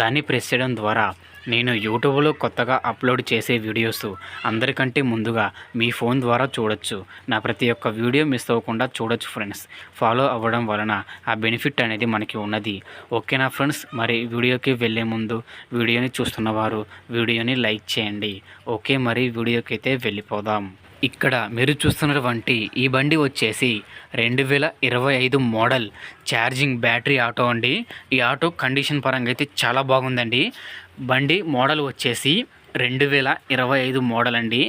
దాన్ని ప్రెస్ చేయడం ద్వారా నేను యూట్యూబ్లో కొత్తగా అప్లోడ్ చేసే వీడియోస్ అందరికంటే ముందుగా మీ ఫోన్ ద్వారా చూడొచ్చు. నా ప్రతి ఒక్క వీడియో మిస్ అవ్వకుండా చూడొచ్చు ఫ్రెండ్స్. ఫాలో అవ్వడం వలన ఆ బెనిఫిట్ అనేది మనకి ఉన్నది. ఓకేనా ఫ్రెండ్స్? మరి వీడియోకి వెళ్ళే ముందు వీడియోని చూస్తున్నవారు వీడియోని లైక్ చేయండి. ఓకే మరి వీడియోకి అయితే వెళ్ళిపోదాం. ఇక్కడ మీరు చూస్తున్నటువంటి ఈ బండి వచ్చేసి రెండు వేల ఇరవై ఐదు మోడల్ ఛార్జింగ్ బ్యాటరీ ఆటో అండి. ఈ ఆటో కండిషన్ పరంగా అయితే చాలా బాగుందండి. బండి మోడల్ వచ్చేసి రెండు వేల ఇరవై ఐదు మోడల్ అండి.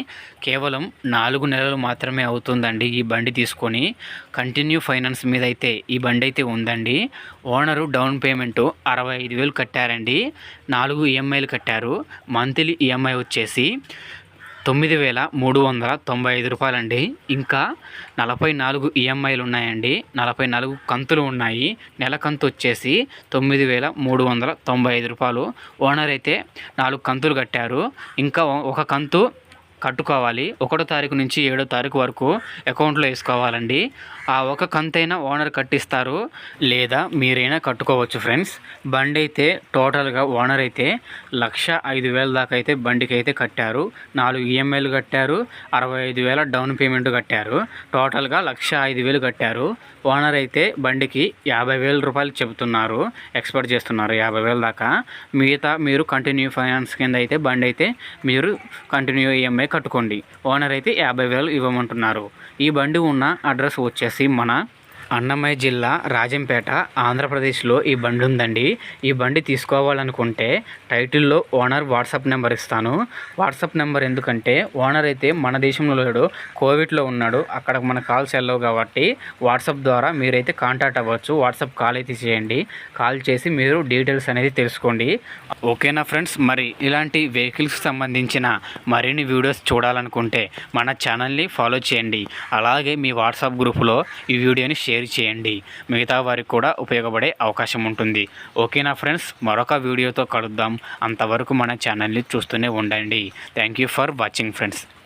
కేవలం నాలుగు నెలలు మాత్రమే అవుతుందండి ఈ బండి తీసుకొని. కంటిన్యూ ఫైనాన్స్ మీద అయితే ఈ బండి అయితే ఉందండి. ఓనరు డౌన్ పేమెంట్ అరవై ఐదు వేలు కట్టారండి. నాలుగు ఈఎంఐలు కట్టారు. మంత్లీ ఈఎంఐ వచ్చేసి తొమ్మిది వేల మూడు వందల తొంభై ఐదు రూపాయలండి. ఇంకా నలభై నాలుగు ఈఎంఐలు ఉన్నాయండి. నలభై నాలుగు కంతులు ఉన్నాయి. నెల కంతు వచ్చేసి తొమ్మిది వేల మూడు వందల తొంభై ఐదు రూపాయలు. ఓనర్ అయితే నాలుగు కంతులు కట్టారు. ఇంకా ఒక కంతు కట్టుకోవాలి. ఒకటో తారీఖు నుంచి ఏడో తారీఖు వరకు అకౌంట్లో వేసుకోవాలండి. ఆ ఒక కంతైనా ఓనర్ కట్టిస్తారు. లేదా మీరైనా కట్టుకోవచ్చు ఫ్రెండ్స్. బండి అయితే టోటల్గా ఓనర్ అయితే లక్ష ఐదు వేల దాకా అయితే బండికి అయితే కట్టారు. నాలుగు ఈఎంఐలు కట్టారు. అరవై ఐదు వేల డౌన్ పేమెంట్ కట్టారు. టోటల్గా లక్ష ఐదు వేలు కట్టారు. ఓనర్ అయితే బండికి యాభై వేల రూపాయలు చెబుతున్నారు. ఎక్స్పెక్ట్ చేస్తున్నారు యాభై వేల దాకా. మిగతా మీరు కంటిన్యూ ఫైనాన్స్ కింద అయితే బండి అయితే మీరు కంటిన్యూ ఈఎంఐ కట్టుకోండి. ఓనర్ అయితే యాభై వేలు ఇవ్వమంటున్నారు. ఈ బండి ఉన్న అడ్రస్ వచ్చేసి మన అన్నమయ్య జిల్లా రాజంపేట ఆంధ్రప్రదేశ్లో ఈ బండి ఉందండి. ఈ బండి తీసుకోవాలనుకుంటే టైటిల్లో ఓనర్ వాట్సాప్ నెంబర్ ఇస్తాను. వాట్సాప్ నెంబర్ ఎందుకంటే ఓనర్ అయితే మన దేశంలో లేడు కోవిడ్లో ఉన్నాడు అక్కడ మన కాల్స్ వెళ్ళవు కాబట్టి వాట్సాప్ ద్వారా మీరైతే కాంటాక్ట్ అవ్వచ్చు. వాట్సాప్ కాల్ అయితే చేయండి. కాల్ చేసి మీరు డీటెయిల్స్ అనేది తెలుసుకోండి. ఓకేనా ఫ్రెండ్స్? మరి ఇలాంటి వెహికల్స్కి సంబంధించిన మరిన్ని వీడియోస్ చూడాలనుకుంటే మన ఛానల్ని ఫాలో చేయండి. అలాగే మీ వాట్సాప్ గ్రూప్లో ఈ వీడియోని షేర్ షేర్ చేయండి. మిగతా వారికి కూడా ఉపయోగపడే అవకాశం ఉంటుంది. ఓకేనా ఫ్రెండ్స్? మరొక వీడియోతో కలుద్దాం. అంతవరకు మన ఛానల్ని చూస్తూనే ఉండండి. Thank you for watching friends.